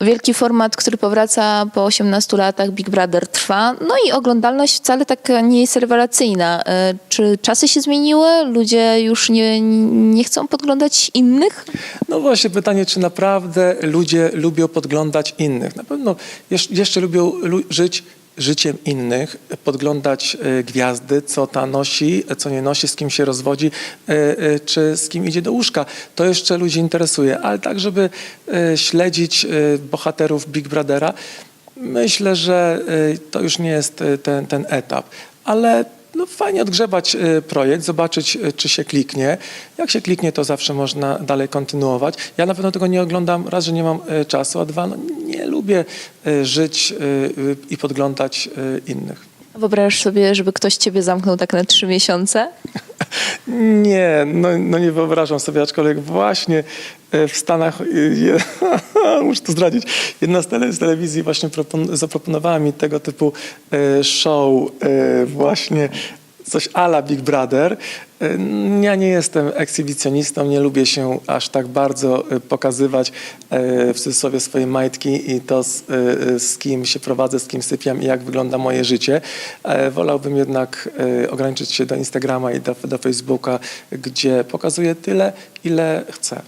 Wielki format, który powraca po 18 latach, Big Brother trwa. No i oglądalność wcale tak nie jest rewelacyjna. E, Czy czasy się zmieniły? Ludzie już nie, nie chcą podglądać innych? No właśnie pytanie, czy naprawdę ludzie lubią podglądać innych? Na pewno jesz- jeszcze lubią lu- żyć życiem innych, podglądać e, gwiazdy, co ta nosi, e, co nie nosi, z kim się rozwodzi, e, czy z kim idzie do łóżka. To jeszcze ludzi interesuje, ale tak, żeby śledzić bohaterów Big Brothera, myślę, że to już nie jest ten, ten etap. Ale no fajnie odgrzebać y, projekt, zobaczyć, czy się kliknie. Jak się kliknie, to zawsze można dalej kontynuować. Ja na pewno tego nie oglądam, raz, że nie mam czasu, a dwa, no, lubię y, żyć y, i podglądać y, innych. Wyobrażasz sobie, żeby ktoś ciebie zamknął tak na trzy miesiące? Nie, no, no nie wyobrażam sobie, aczkolwiek właśnie e, w Stanach, e, je, muszę to zdradzić, jedna z, tele, z telewizji właśnie propon, zaproponowała mi tego typu e, show, e, właśnie coś ala Big Brother. E, Ja nie jestem ekshibicjonistą, nie lubię się aż tak bardzo e, pokazywać e, w cudzysłowie swojej majtki i to z, z kim się prowadzę, z kim sypiam i jak wygląda moje życie. E, Wolałbym jednak ograniczyć się do Instagrama i do, do Facebooka, gdzie pokazuję tyle, ile chcę.